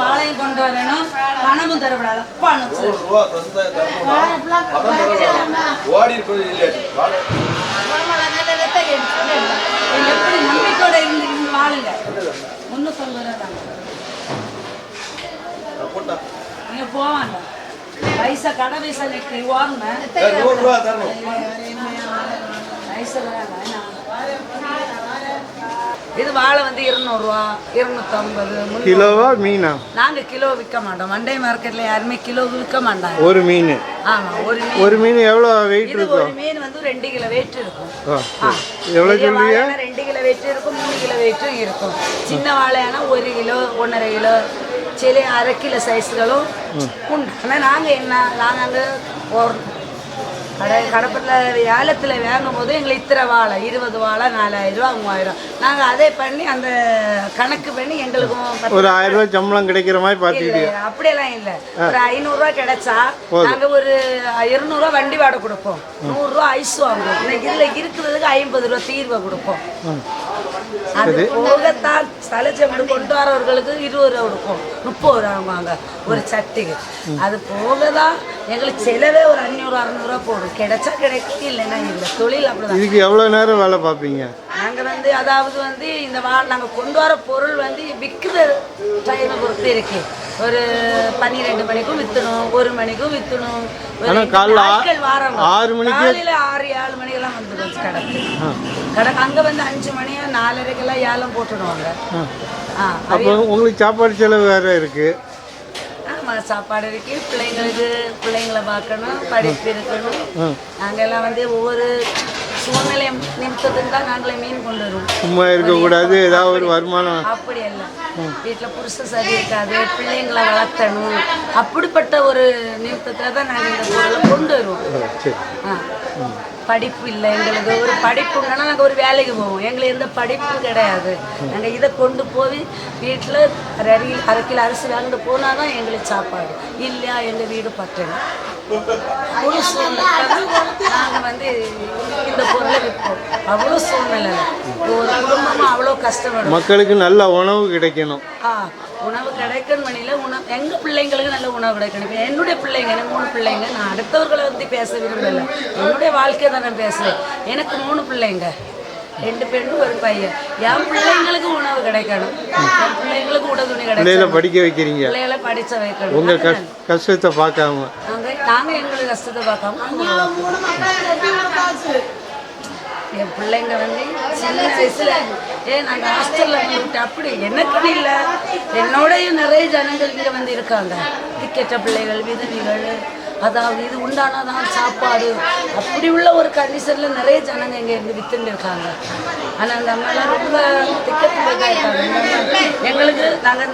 வாழையும் கொண்டு வரணும். பணமும் தரப்படாது பணம். ஓடி. எப்படி நம்பிக்கையோட இருந்து இருந்து வாழுங்க. நான் போட்டா. நீங்க போவாங்க பைசா கடை பைசா நிற்கு வாங்க பைசா வேணாம். இது வாழை வந்து இருநூறுவா இருநூத்தம்பது. கிலோவா மீனா? நாங்க கிலோ விற்க மாட்டோம். மண்டே மார்க்கெட்ல யாருமே கிலோ விற்க மாட்டாங்க. ஒரு மீன். ஆமா ஒரு மீன். ஒரு மீன் எவ்வளோ வெயிட் இது ஒரு இருக்கும் மீன் வந்து ரெண்டு கிலோ வெயிட் இருக்கும். எவ்வளோ சொல்லுவீங்க ரெண்டு கிலோ வெயிட் இருக்கும் மூணு கிலோ வெயிட்டும் இருக்கும். சின்ன வாழையானா ஒரு கிலோ ஒன்றரை கிலோ சில அரை கிலோ சைஸ்களும் உண்டு. ஆனால் நாங்கள் என்ன நாங்கள் அங்கே ஒரு கடை கடப்பத்தில் ஏலத்தில் வாங்கும் போது எங்களுக்கு இத்தனை வாழை இருபது வாழை நாலாயிரம் ரூபா மூவாயிரம். நாங்கள் அதே பண்ணி அந்த கணக்கு பண்ணி எங்களுக்கும் ஒரு ஆயிரம் ரூபாய் சம்பளம் கிடைக்கிற மாதிரி பார்த்துக்கிட்டு அப்படியெல்லாம் இல்ல. ஒரு ஐநூறுரூவா கிடைச்சா நாங்க ஒரு இருநூறுவா வண்டி வாடகை கொடுப்போம். நூறுரூவா ஐஸ் வாங்குவோம். இன்னைக்கு இதுல இருக்கிறதுக்கு ஐம்பது ரூபா தீர்வை கொடுப்போம். அது போகத்தான் தலைச்சம்படு கொண்டு வரவர்களுக்கு இருபது ரூபா கொடுப்போம். முப்பது ரூபா வாங்குவாங்க ஒரு சட்டிக்கு அது போக தான் எங்களுக்கு செலவே ஒரு அஞ்சூறு அறநூறுவா போடும் கிடைச்சா கிடைக்கும் இல்லைன்னா இல்லை. தொழில் அப்படிதான். இதுக்கு எவ்வளோ நேரம் வேலை பார்ப்பீங்க? நாங்க வந்து அதாவது வந்து இந்த வா நாங்க கொண்டு வர பொருள் வந்து விற்கிற டைமை பொறுத்து இருக்கு. ஒரு பன்னிரெண்டு மணிக்கும் வித்தணும் ஒரு மணிக்கும் வாராங்க. ஆறு மணிக்கு- காலையில ஆறு ஏழு மணிக்கெல்லாம் வந்துடும் கடக்கு. கடக்கு அங்க வந்து அஞ்சு மணி நாலரைக்கெல்லாம் ஏலம் போட்டுடுவாங்க. ஆ. அப்போ உங்களுக்கு சாப்பாடு செலவு வேறு இருக்குது சாப்பாடு இருக்கு. பிள்ளைங்களுக்கு பிள்ளைங்களை பார்க்கணும் படிப்பு இருக்கணும். நாங்க எல்லாம் வந்து ஒவ்வொரு சூழ்நிலை நிமித்தத்துக்கு தான் நாங்களே மீன் கொண்டு வருவோம் சும்மா இருக்கக்கூடாது ஏதாவது ஒரு வருமானம். அப்படி அல்ல வீட்டில் புருஷன் சரி இருக்காது பிள்ளைங்களை வளர்த்தணும். அப்படிப்பட்ட ஒரு நிமித்தத்தில் தான் நாங்கள் இந்த பொருளை கொண்டு வருவோம் ஆ. படிப்பு இல்லை எங்களுக்கு ஒரு படிப்புங்கன்னா நாங்கள் ஒரு வேலைக்கு போவோம். எங்களுக்கு எந்த படிப்பும் கிடையாது. நாங்கள் இதை கொண்டு போய் வீட்டில் அரை அரை கிலோ அரிசி வாங்கிட்டு போனால் தான் எங்களுக்கு சாப்பாடு. இல்லையா எங்கள் வீடு பட்டணும் நாங்கள் வந்து இந்த பொருளை விற்போம். அவ்வளோ சூழ்நிலை. ஒரு குடும்பமும் அவ்வளோ கஷ்டப்படும் மக்களுக்கு நல்ல உணவு கிடைக்கணும். ஆ உணவு கிடைக்கணும் மணியில் உணவு எங்கள் பிள்ளைங்களுக்கு நல்ல உணவு கிடைக்கணும். இப்ப என்னுடைய பிள்ளைங்க எனக்கு மூணு பிள்ளைங்க. நான் அடுத்தவர்களை வந்து பேச விரும்பல. என்னுடைய வாழ்க்கையை தான் நான் பேசுகிறேன் எனக்கு மூணு பிள்ளைங்க. ரெண்டு பெண்ணு ஒரு பையன். என் பிள்ளைங்களுக்கு உணவு கிடைக்கணும். என் பிள்ளைங்களுக்கு உடல் துணி பிள்ளைகளை கிடைக்கணும். படிக்க வைக்கிறீங்க. பிள்ளைகளை படிச்ச வைக்கணும். உங்கள் கஷ் கஷ்டத்தை பார்க்காம. நாங்கள் எங்களுக்கு கஷ்டத்தை பார்க்காம என் பிள்ளைங்க வந்து சின்ன வயசுல ஏ நாங்கள் ஹாஸ்டலில் வந்துட்டு அப்படி எனக்குன்னு இல்லை. என்னோடயும் நிறைய ஜனங்கள் இங்கே வந்து இருக்காங்க. திக்கெட்ட பிள்ளைகள் விதவிகள் அதாவது இது உண்டானாதான் சாப்பாடு. அப்படி உள்ள ஒரு கண்டிஷனில் நிறைய ஜனங்க இங்கே இருந்து வித்துன்னு இருக்காங்க. ஆனால் அந்த அம்மாலாம் ரொம்ப எங்களுக்கு நாங்கள்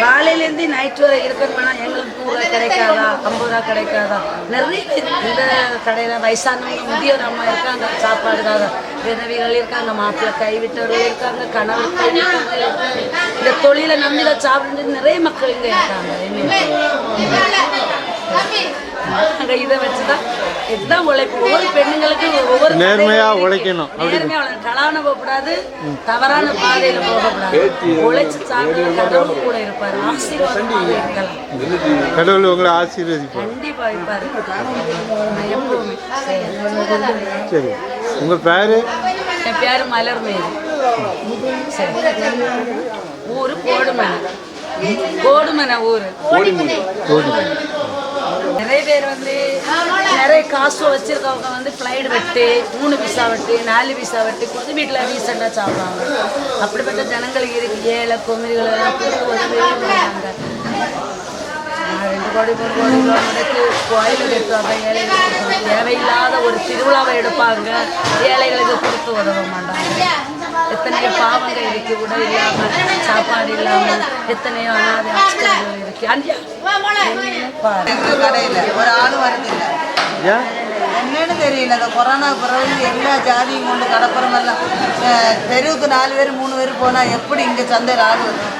காலையிலேருந்து நைட்டு வரை இருக்கணும்னா எங்களுக்கு நூறு கிடைக்காதா? ஐம்பது ரூபா கிடைக்காதா? நிறைய இந்த கடையில் வயசானவங்க முதியோர் அம்மா இருக்காங்க சாப்பாடுக்காக விதவிகள் இருக்காங்க மாப்பிள்ளை கைவிட்டவர்கள் இருக்காங்க கணவர் கைவிட்டவர்கள் இந்த தொழிலை நம்பி தான் சாப்பிட்டு நிறைய மக்கள் இங்கே இருக்காங்க. நாங்கள் இதை வச்சு தான் இதுதான் உழைப்பு. ஒவ்வொரு பெண்ணுங்களுக்கு ஒவ்வொரு நேர்மையா. உழைக்கணும். நேர்மையா உழைக்கணும். கலான போகக்கூடாது தவறான பாதையில் போகக்கூடாது. உழைச்சு சாப்பிட்டு கடவுள் கூட இருப்பார். ஆசீர்வாதமாக இருக்கலாம். கடவுள் உங்களை ஆசீர்வதிப்பார். கண்டிப்பா இருப்பாரு. எப்பவுமே சரி. சரி உங்கள் பேர்? என் பேரு மலர்மேரி. சரி. ஊரு கோடுமனை கோடுமனை ஊரு. நிறைய பேர் வந்து நிறைய காசு வச்சிருக்கவங்க வந்து ஃப்ளைட் வெட்டு மூணு விசா வெட்டு நாலு விசா வெட்டு கொஞ்சம் வீட்டில் ரீசெண்டாக சாப்பிடுவாங்க. அப்படிப்பட்ட ஜனங்களுக்கு இருக்கு. ஏழை குமிரிகள் எல்லாம் கொடுத்து உதவி பண்ணுவாங்க ரெண்டு கோடி மூணு கோடி கிலோமீட்டருக்கு கோயில் எடுத்துவாங்க ஏழைகளுக்கு தேவையில்லாத ஒரு திருவிழாவை எடுப்பாங்க. ஏழைகளுக்கு கொடுத்து உதவ மாட்டாங்க. எத்தனையோ பாவங்கள் இருக்கு உடல் இல்லாம சாப்பாடு இல்லாம எத்தனையோ அனாதை ஆசிரியர்கள் இருக்கு. அஞ்சா. பாரு கடையில் ஒரு ஆள் வரதில்லை என்னன்னு தெரியல இந்த கொரோனா பிறகு எல்லா ஜாதியும் கொண்டு கடப்புறமெல்லாம் தெருவுக்கு நாலு பேர் மூணு பேர் போனால் எப்படி இங்கே சந்தையில் ஆள் வரும்?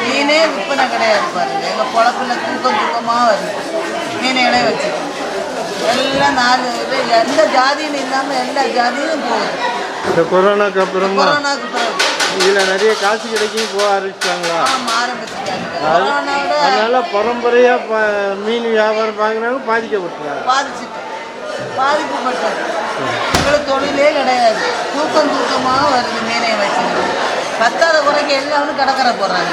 மீனே விற்பனை கிடையாது பாருங்க. எங்கள் குழப்பில் தூக்கம் தூக்கமாக வருது. மீனைகளே வச்சு எல்லாம் நாலு பேர் எந்த ஜாதின்னு இல்லாமல் எல்லா ஜாதியும் போகுது. இந்த கொரோனாக்கு அப்புறமா கொரோனாக்கு பிறகு. இதில் நிறைய காசு கிடைக்கும் போக ஆரம்பிச்சிட்டாங்களா? ஆமாம் ஆரம்பிச்சிட்டாங்க. கொரோனாவோட அதனால பரம்பரையாக மீன் வியாபாரம் பார்க்குறவங்க பாதிக்கப்பட்டுறாங்க பாதிச்சுட்டு. பாதிக்கப்பட்டது எங்களுக்கு தொழிலே கிடையாது. தூக்கம் தூக்கமாக வருது மீனையை வச்சுக்கிட்டு. பத்தாத குறைக்கு எல்லாரும் கடற்கரை போகிறாங்க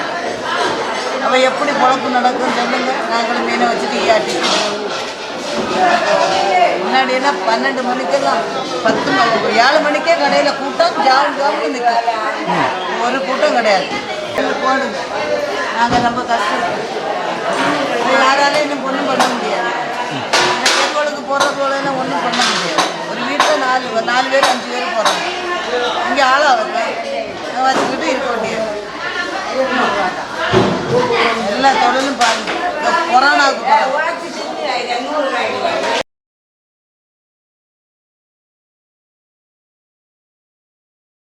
அப்போ எப்படி பொழப்பு நடக்கும் சொல்லுங்க. நாங்களும் மீனை வச்சுட்டு ஈயாட்டி முன்னாடி எல்லாம் பன்னெண்டு மணிக்கெல்லாம் பத்து மணி ஏழு மணிக்கே கடையில் கூட்டம் ஜாம் ஜாம்னு நிற்கும் ஒரு கூட்டம் கிடையாது. போடுங்க. நாங்கள் ரொம்ப கஷ்டம். யாராலையும் இன்னும் ஒன்றும் பண்ண முடியாது. பெண்களுக்கு போகிற போலலாம் ஒன்றும் பண்ண முடியாது. ஒரு வீட்டில் நாலு நாலு பேர் அஞ்சு பேர் போகிறாங்க இங்கே ஆளாக வரல வச்சுக்கிட்டு இருக்க முடியாது எல்லா தொழிலும்